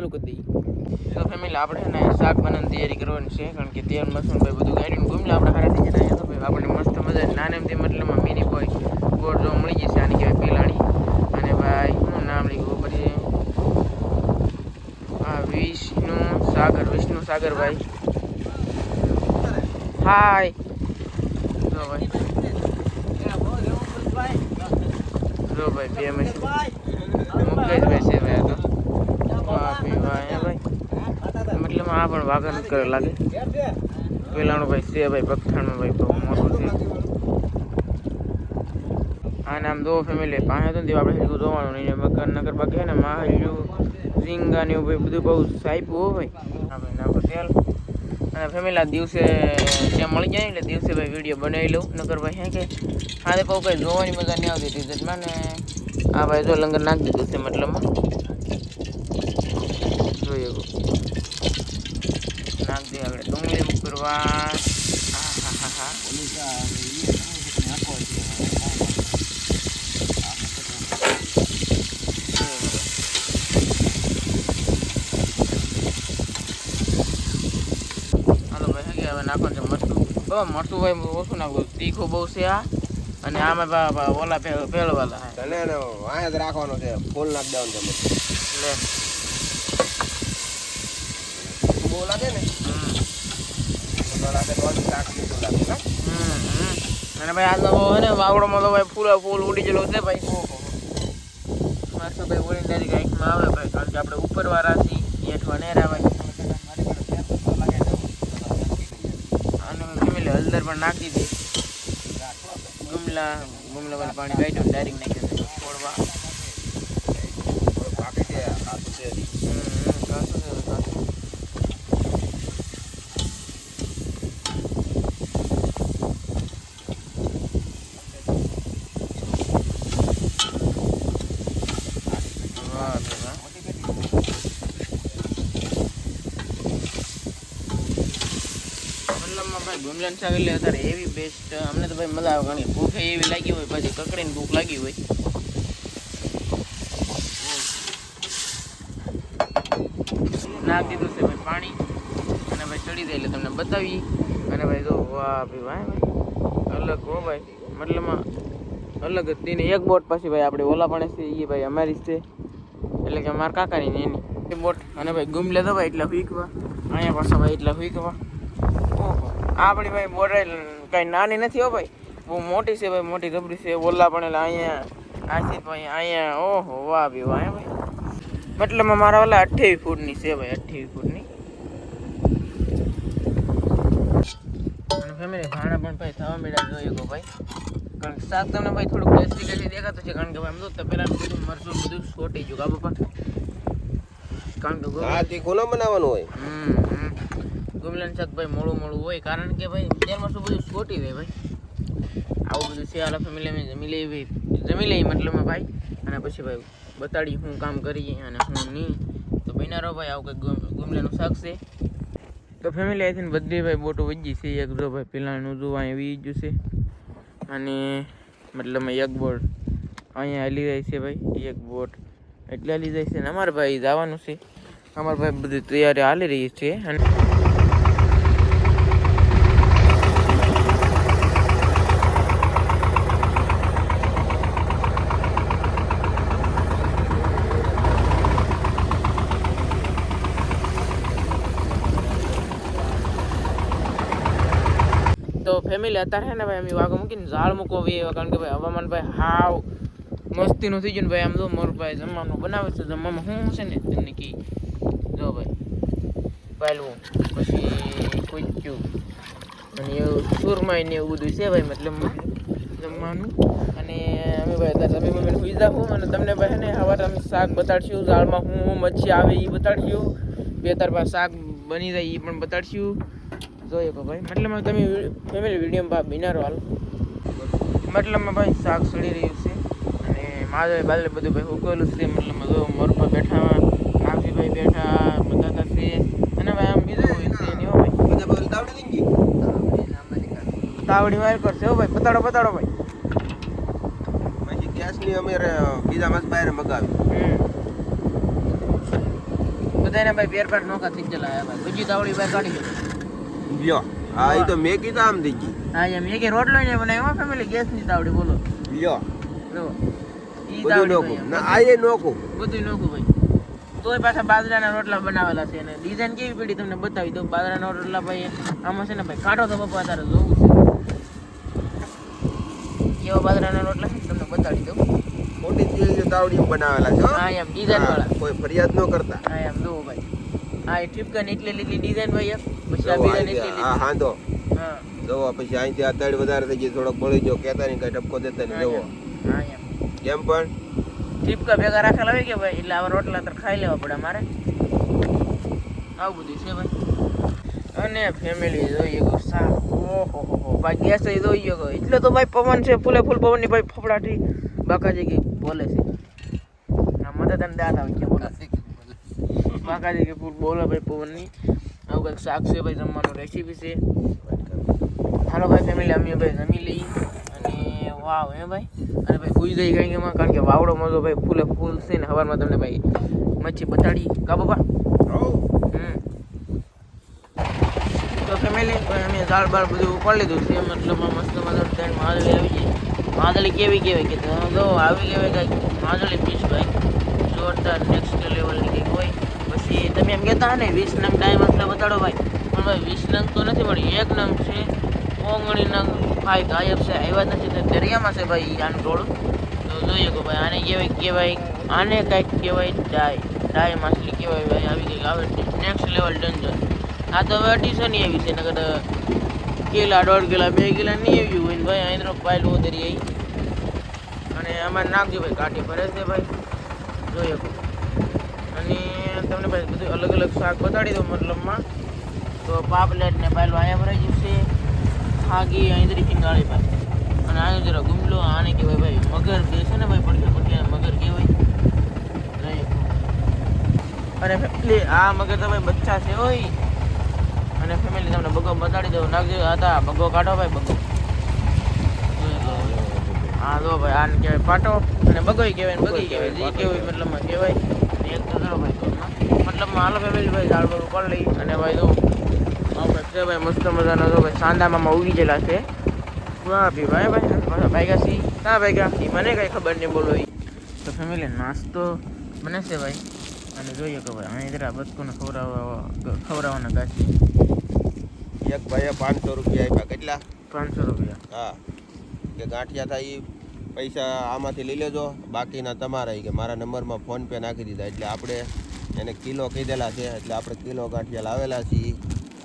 ચાલુ કરી દઈએ. તો ફેમિલી આપણે ને શાક બનાવવાની તૈયારી કરવાની છે, કારણ કે તેલ મસૂર ભાઈ બધું ગાડીને ઘૂમલે આપણે હારા થઈ જાય તો ભાઈ આપણને મસ્ત મજા નાનેમથી મતલબમાં મિની બોય ગોળ જો મળી જશે, આની કહેવાય પેલાણી. અને ભાઈ, શું નામ લીધું પછી આ વિષ્ણુ સાગર વિષ્ણુ સાગર ભાઈ. હાય જો ભાઈ. જો ભાઈ, બે મશીન મુકેશભાઈ છે ભાઈ આ તો વાહ ભાઈ વાહ હે ભાઈ મતલબ આ પણ વાગર જ કરે લાગે. પેલાનો ભાઈ છે ભાઈ પગથાણમાં ભાઈ બહુ મોટું છે. આને આમ દો ફેમિલી પાસે તો આપણે હેલું જોવાનું નહીં. મકર નગર બાકી હે ને માહલ્યું ઝીંગા ને એવું ભાઈ બધું બહુ સાઈપું હો ભાઈ. હા અને ફેમિલી આ દિવસે ત્યાં મળી જાય એટલે દિવસે ભાઈ વીડિયો બનાવી લઉં. નગર ભાઈ હે કે, હા તો કહું કંઈ જોવાની મજા નહીં આવતી ટીઝરમાં ને આ ભાઈ જો લંગર નાખી દીધું છે મતલબમાં જોઈએ. નાખ દે આપણે ડુંગળી કરવા હા હા હા હા હાલો ભાઈ શું કે હવે નાખવાનું છે મરચું. બહુ મરચું ભાઈ ઓછું નાખવું તીખું બહુ છે આ. અને આમાં ઓલા જ રાખવાનો છે. ફૂલ નાખ દેવાનું છે મરચું. લે બહુ લાગે ને હમ તો લાગે તો હજુ શાક મીઠું લાગે ને હમ, હમ. અને ભાઈ આજનો બહુ હે ને, વાવડોમાં તો ભાઈ ફૂલો ફૂલ ઉડી ગયેલો છે ભાઈ. મસ્ત ભાઈ ઉડીને ડાયરેક્ટ આંખમાં આવે કારણ કે આપણે ઉપરવાળા છીએ હેઠવા નેરા ભાઈ અને પણ નાખી દીધી. ગુમલા ગુમલા પાણી કાઢ્યું ડાયરેક્ટ દે છોડવા થોડું પાકી છે કાચું છે હજી. હમ, હમ, કાચું છે ભાઈ, કાચું. વાહ ભાઈ વાહ. ભાઈ શાક એટલે અત્યારે એવી બેસ્ટ અમને તો ભાઈ મજા આવે ઘણી. ભૂખે એવી લાગી હોય, પછી કકડીને ભૂખ લાગી હોય. નાખ દીધું છે ભાઈ પાણી. અને ભાઈ ચડી જાય એટલે તમને બતાવી. અને ભાઈ જો, વાહ ભાઈ ભાઈ. અલગ હો ભાઈ. મતલબમાં અલગ જ તેને એક બોટ પછી ભાઈ આપણે ઓલા પણ છે એ ભાઈ અમારી છે. એટલે કે અમારા કાકાની ને એની. બોટ. અને ભાઈ ગુમ લેતો ભાઈ એટલા હુઈકવા અહીંયા પાછા ભાઈ એટલા હુઈકવા ઓહો. આપણી ભાઈ બોટ કાંઈ નાની નથી હો ભાઈ. બહુ મોટી છે ભાઈ મોટી રબડી છે ઓલા પણ એટલે અહીંયા આથી ભાઈ અહીંયા ઓહો વાહ ભાઈ વાહ ભાઈ. મતલબ મારા ઓલા અઠ્યાવીસ ફૂટની છે ભાઈ અઠ્યાવીસ ફૂટની. ફેમિલી ભાણા પણ ભાઈ થવા મળ્યા જોઈએ ગો ભાઈ. કારણ કે શાક તમને ભાઈ થોડુંક ટેસ્ટી ટેસ્ટી દેખાતું છે કારણ કે ભાઈ આમ તો પહેલાં બધું મરચું બધું છોટી કાબુ પણ કારણ કે ગો- હા તીખું ન બનાવવાનું હોય. હમ. ગુમલાન શાક ભાઈ મોડું મોડું હોય, કારણ કે ભાઈ તેલમાં શું બધું છોટી દે ભાઈ. આવું બધું આલા ફેમિલી જમી લઈએ ભાઈ જમી લઈએ મતલબ ભાઈ. અને પછી ભાઈ બતાડી હું કામ કરીએ અને હું નહીં. તો બન્યા રહો ભાઈ, આવું કંઈક ગુમ- ગુમલાનું શાક છે. તો ફેમિલી આથી બધી ભાઈ બોટો વજી છે. એક જો ભાઈ પેલાનું જો અહીં વી ગયું છે. અને મતલબ એક બોટ અહીંયા હાલી જાય છે ભાઈ, એક બોટ એટલે હાલી જાય છે. ને અમારે ભાઈ જવાનું છે. અમારે ભાઈ બધી તૈયારી હાલી રહી છે. અને તો લેતા અત્યારે ને ભાઈ અમે વાઘો મૂકીને ઝાડ મૂકો વી કારણ કે ભાઈ હવામાન ભાઈ હાવ મસ્તીનું થઈ ગયું ને ભાઈ આમ જો મોર ભાઈ જમવાનું બનાવે છે, જમવામાં શું છે ને તમને કી જો ભાઈ પહેલું પછી કુચ્યું અને એવું સુરમાઈ ને એવું બધું છે ભાઈ મતલબ જમવાનું. અને અમે ભાઈ અત્યારે તમે મમ્મીને સુઈ જાઓ અને તમને ભાઈ ને સવારે અમે શાક બતાડશું, ઝાડમાં હું હું, મચ્છી આવે એ બતાડશું. બે તાર પાસે શાક બની જાય એ પણ બતાડશું. જોઈએ તો ભાઈ. મતલબમાં તમે ફેમિલી વિડીયોમાં બિનારો હાલ. મતલબમાં ભાઈ શાક સડી રહ્યું છે. અને માધવે બાલે બધું ભાઈ ઉકેલું છે. મતલબમાં જો મોરપા બેઠા નાગજીભાઈ બેઠા બધા છે. અને ભાઈ આમ બીજું હોય છે નહીં ભાઈ. તાવડી વાર કરશે હો ભાઈ. પતાડો પતાડો ભાઈ. પછી ગેસ માછલી અમે બીજા માસ બહાર મગાવી બધાને ભાઈ પેર પેર નોકા થઈ ગયેલા ભાઈ બીજી તાવડી બહાર કાઢી ગયો લ્યો. હા એ તો મેગી તો આમ થઈ ગઈ. હા એમ એક રોટલો ને બનાવ્યો ફેમિલી ગેસની તાવડી બોલો. લ્યો. જો બધું નોખું. ના આ એ નોખું. બધું નોખું ભાઈ. તોય પાછા બાજરાના રોટલા બનાવેલા છે અને ડિઝાઇન કેવી પડી તમને બતાવી દઉં? બાજરાના રોટલા ભાઈ આમાં છે ને ભાઈ કાઢો તો પપ્પા તારે જોવું છે. કેવા બાજરાના રોટલા છે તમને બતાવી દઉં. મોટી તેલ તાવડી બનાવેલા છે હો. એમ ડિઝાઇન વાળા. કોઈ ફરિયાદ ન કરતા. હા એમ જુઓ ભાઈ. હા એ એટલી લીધી ડિઝાઇન ભાઈ હાંધો. હા. જોવો પછી અહીંથી આ તળ વધારે થઈ ગઈ થોડોક બળી ગયો કહેતા નહીં કઈ ટપકો દેતા નહીં જોવો. કેમ પણ? ઠીપકા ભેગા રાખેલા હોય કે ભાઈ? એટલે આવા રોટલા તો ખાઈ લેવા પડે મારે. આવું બધું છે ભાઈ. અને ફેમિલી જોઈએ ગયો સાફ ઓહો હો ભાઈ ગેસ એ જોઈ ગયો. એટલે તો ભાઈ પવન છે ફૂલે ફૂલ પવનની ભાઈ ફફડાટી બાકાજી કે બોલે છે. આ દાંત આવે કે બોલે બાકાજી કે ફૂલ બોલે ભાઈ પવનની. આવું કંઈક શાક છે ભાઈ જમવાનું રેસીપી છે. હાલો ભાઈ ફેમિલી અમે ભાઈ જમી લઈએ. અને વાવ હે ભાઈ? અને ભાઈ ખુશ થઈ ગઈ એમાં કારણ કે વાવડો મજો ભાઈ ફૂલે ફૂલ છે ને હવારમાં તમને ભાઈ મચ્છી બતાડી. કા બાપા? તો ફેમિલી અમે દાળ બાળ બધું ઉપાડી લીધું છે. મતલબ મસ્ત મજા ત્યાં માદળી આવી ગઈ. માદળી કેવી કહેવાય કે તો આવી કહેવાય કંઈક માદળી પીસ ભાઈ. જોરદાર નેક્સ્ટ લેવલની કંઈક હોય. પછી તમે એમ કહેતા ને, વીસ નંગ એટલે બતાડો ભાઈ. પણ ભાઈ, વીસ નંગ તો નથી મળી એક નંગ છે. ઓગણી નંગ. ભાઈ ગાયબ છે. આવ્યા જ નથી, તો દરિયામાં છે ભાઈ આનું ટોળું. તો જોઈએ કે ભાઈ, આને કહેવાય કહેવાય, આને કાંઈક કહેવાય, ડાય. ડાય માછલી કહેવાય ભાઈ, આવી કંઈક આવે નેક્સ્ટ લેવલ ડેન્જર આ તો હવે અઢીસો એવી છે નગર કિલા, દોઢ કિલા, બે કિલા નહીં આવ્યું હોય ભાઈ તો પાયલ આવી અને આમાં નાખજો ભાઈ કાઢી ફરે છે ભાઈ. જોઈએ. તમને ભાઈ બધું અલગ અલગ શાક બતાડી દઉં મતલબમાં. તો પાપલેટ ને પાયલો અહીંયા ભરાઈ જશે ખાગી અહીં ફિંગાળી ભાઈ અને આનો જરા ગુમલો, આને કહેવાય ભાઈ, મગર જે છે ને ભાઈ, પડખે પડખે મગર કહેવાય. અને ફેમિલી આ મગર તો ભાઈ બચ્ચા છે હોય અને ફેમિલી તમને બગો બતાડી દઉં. નાખજો હતા બગો કાઢો ભાઈ, બગો. હા જો ભાઈ આને કહેવાય પાટો. અને બગોય કહેવાય બગી કહેવાય. જે કહેવાય મતલબ કહેવાય. એક તો ભાઈ. ઘરમાં. મતલબમાં હાલો ફેમિલી ભાઈ ઝાડ પર ઉપાડ લઈ? અને ભાઈ તો છે ભાઈ મસ્ત મજાનો તો ભાઈ સાંદામાં ઉગી ગયેલા છે. વાહ ભી ભાઈ ભાઈ ભાઈ સી ના ભાઈ ઈ મને કઈ ખબર નહીં બોલો તો ફેમિલી નાસ્તો બને છે ભાઈ. અને જોઈએ કે ભાઈ અહીં જરા બચકોને ખવડાવવા ખવડાવવાના ગાછી એક ભાઈએ પાંચસો રૂપિયા આપ્યા કેટલા? પાંચસો રૂપિયા. હા. કે ગાંઠિયા થાય એ પૈસા આમાંથી લઈ લેજો. બાકીના તમારા કે મારા નંબરમાં ફોન પે નાખી દીધા એટલે આપણે એને કિલો કીધેલા છે, એટલે આપણે કિલો ગાંઠિયા લાવેલા છીએ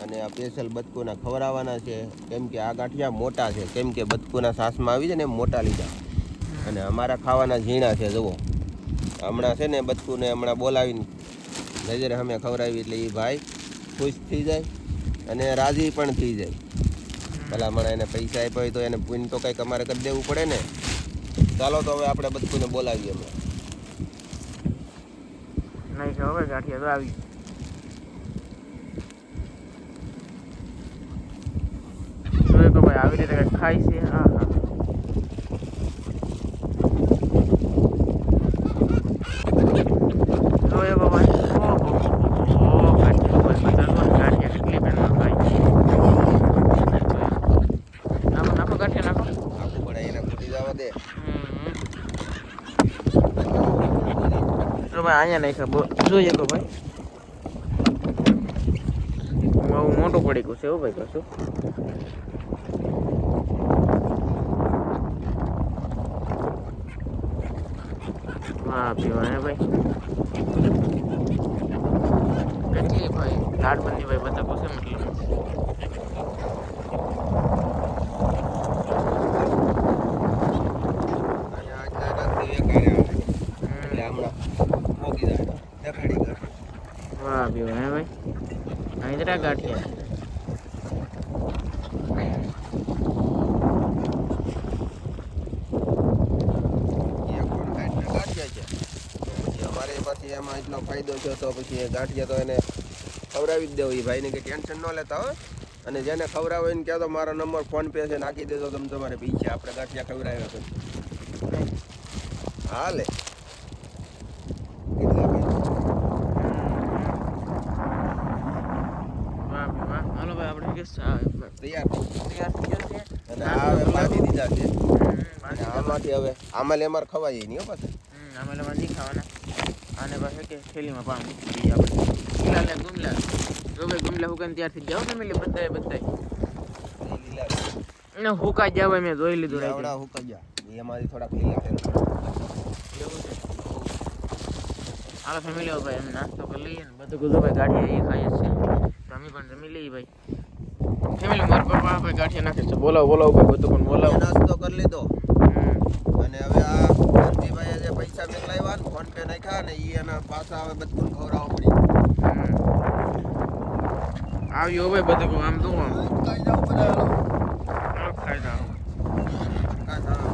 અને આ સ્પેશિયલ બતકુના ખવડાવવાના છે. કેમ કે આ ગાંઠિયા મોટા છે, કેમ કે બતકુના સાસમાં આવી છે ને મોટા લીધા. અને અમારા ખાવાના ઝીણા છે, જુઓ. હમણાં છે ને બતકુને હમણાં બોલાવીને નજરે અમે ખવડાવી, એટલે એ ભાઈ ખુશ થઈ જાય અને રાજી પણ થઈ જાય. ભલામણ એને પૈસા આપ્યા હોય તો એને પૂન તો કંઈક અમારે કરી દેવું પડે ને. ચાલો તો હવે આપણે બતકુને બોલાવીએ અમે નહીં કે હવે ગાંઠિયા તો આવી જોઈએ કે ભાઈ આવી રીતે કંઈક ખાય છે હા હા જોઈએ કે ભાઈ ઓહો ઓહો ગાંઠિયા ભાઈ બધા તો ગાંઠિયા કેટલી પેનમાં ખાય નાખો નાખો ગાંઠિયા નાખો આખું પણ એને ફૂટી જવા દે હમ. તો ભાઈ અહીંયા ખબર જોઈએ તો ભાઈ. બહુ મોટું પડી ગયું છે એવું ભાઈ કશું હા પીવા, હે ભાઈ. કેટલી ભાઈ? લાડબંધી ભાઈ બધા છે મતલબ અહીંયા અચાનકથી એક હારે આવે. એટલે હમણાં પોગી જાય દેખાડી ગયો વાહ પીવા હે ભાઈ અહીં જરા ગાંઠિયા એ પણ કાંઈક ગાંઠિયા છે પછી અમારે પછી એમાં એટલો ફાયદો છે તો પછી ગાંઠિયા તો એને ખવડાવી જ દેવું એ ભાઈને કે ટેન્શન ન લેતા હોય અને જેને ખવડાવો એને તો મારો નંબર ફોન પે છે નાખી દેજો તમે તમારે પૈસા આપણે ગાંઠિયા ખવડાવ્યા છે. હાલે. લે પૈસા વાહ ભાઈ વાહ. ભાઈ આપણે તૈયાર તૈયાર થઈ ગયો છે અને આ હવે બાંધી દીધા છે. અને બાંધી હવે આમાં લેમાર ખવાય નહીં પાછા. આમાં લેવા નહીં ખાવાના. આને પાસે કે થેલીમાં પાણી મૂકી દઈએ આપણે ગુમલા. લે ગુમલા જો ભાઈ ગુમલા હુકાઈને ત્યારથી થઈ ને ફેમિલી બધાય બધાય એ લીલા છે. ને હુકા જાવ મેં જોઈ લીધું. આવડા હુકાઈ ગયા. એ થોડાક લીલા છે એવું છે. હાલો ફેમિલી ભાઈ અમે નાસ્તો કરી લઈએ ને. બધું કીધું ભાઈ ગાડી એ ખાઈએ છે અમે પણ જમી લઈએ ભાઈ. ફેમિલી મારા પપ્પા ભાઈ ગાંઠિયા નાખે છે. બોલાવો બોલાવો ભાઈ બધું પણ બોલાવો. નાસ્તો કરી લીધો. અને હવે આ ધનજીભાઈએ જે પૈસા મેકલાવ્યા ને ફોન પે નાખ્યા ને એ એના પાછા હવે બધું ખવડાવવા પડી આવ્યો હવે બધું આમ તું આમ. કાંઈ જાવ બધા ખાઈ જાવ, આવે.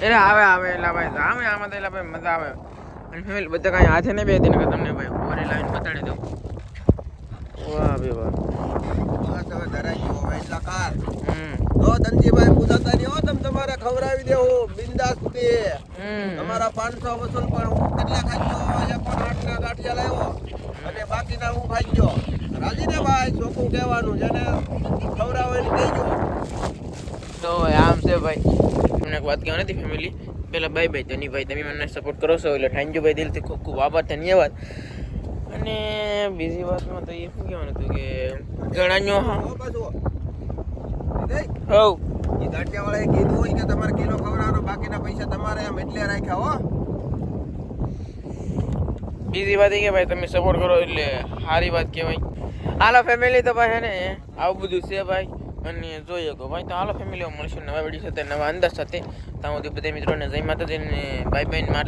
એટલે આવે આવે એટલે ભાઈ આવે આમાં તો એટલે ભાઈ મજા આવે. અને ફેમિલી બધા કાંઈ હાથે નહીં બે તેને તમને ભાઈ ઓરે લાવીને બતાડી દઉં. વાહ બે વાહ. બસ હવે ધરાઈ ગયો એટલા કાર. હમ. તો ધનજીભાઈ મુદાતા નહીં હો તમે તમારે ખવડાવી દેવું બિંદાસ હમ. તમારા પાંચસો વસૂલ પણ હું કેટલા ખાઈ ગયો એ પણ આઠ ના ગાંઠિયા લાવ્યો. અને બાકીના હું ખાઈ ગયો. રાજી ને ભાઈ ચોખ્ખું કહેવાનું જેને ખવડાવો એને કહેજો તો આમ છે ભાઈ. તમને એક વાત કહેવા નથી ફેમિલી પહેલાં બાય બાય ધની ભાઈ તમે મને સપોર્ટ કરો છો એટલે થેન્ક યુ ભાઈ દિલથી. ખૂબ ખૂબ આભાર ધન્યવાદ. અને બીજી વાતમાં તો એ શું કહેવાનું હતું કે ગણાજો હા. હવ ઈ ગાંઠિયાવાળાએ કીધું હોય કે તમારે કિલો ખવડાવવાનો બાકીના પૈસા તમારે એમ એટલે રાખ્યા હો. બીજી વાત એ કે ભાઈ તમે સપોર્ટ કરો એટલે સારી વાત કહેવાય. હાલો ફેમિલી તો ભાઈ હે ને આવું બધું છે ભાઈ. અને જોઈએ કહો ભાઈ તો હાલો ફેમિલી મળશું નવા વીડિયો સાથે નવા અંદાજ સાથે. ત્યાં સુધી બધા મિત્રોને જય માતાજીને બાય બાય મારા